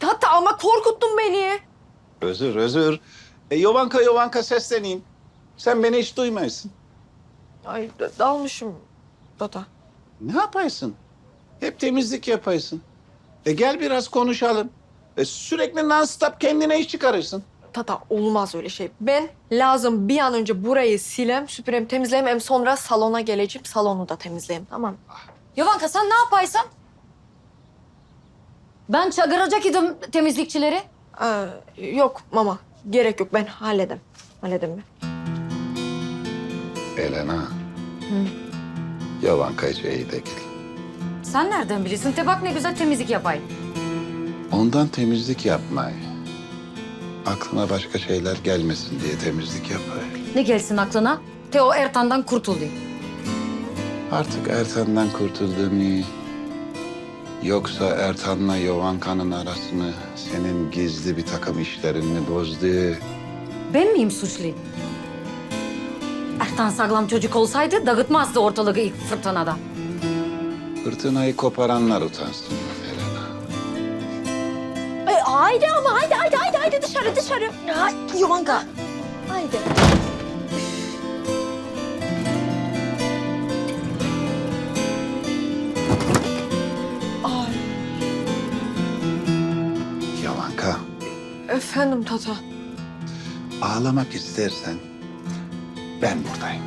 Tata ama korkuttun beni. Özür, özür. E, Yovanka, Yovanka sesleneyim. Sen beni hiç duymuyorsun. Ay dalmışım tata. Ne yapaysın? Hep temizlik yapaysın. E gel biraz konuşalım. E, sürekli non-stop kendine iş çıkarırsın. Tata olmaz öyle şey. Ben lazım bir an önce burayı silem, süpürem, temizleyeyim. Hem sonra salona geleceğim. Salonu da temizleyeyim tamam mı? Yovanka sen ne yapaysın? Ben çağıracak idim temizlikçileri. Aa, yok mama. Gerek yok. Ben halledem. Halledem ben. Elena. Yovanka hiç iyi değil. Sen nereden bilirsin? Te bak ne güzel temizlik yapay. Ondan temizlik yapmayı. Aklına başka şeyler gelmesin diye temizlik yapar. Ne gelsin aklına? Te o Ertan'dan kurtuldu. Artık Ertan'dan kurtuldun iyi. Yoksa Ertan'la Yovanka'nın arasını senin gizli bir takım işlerin mi bozdu? Ben miyim suçlu? Ertan sağlam çocuk olsaydı dağıtmazdı ortalığı ilk fırtınada. Fırtınayı koparanlar utansın Elena. Ay, haydi ama haydi haydi haydi haydi dışarı dışarı. Ay, Yovanka. Haydi. Yovanka, efendim tata. ağlamak istersen ben buradayım.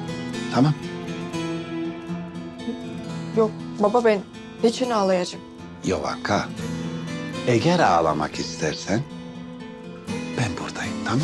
Tamam? Yok baba ben niçin ağlayacağım? Yovanka, eğer ağlamak istersen ben buradayım. Tamam?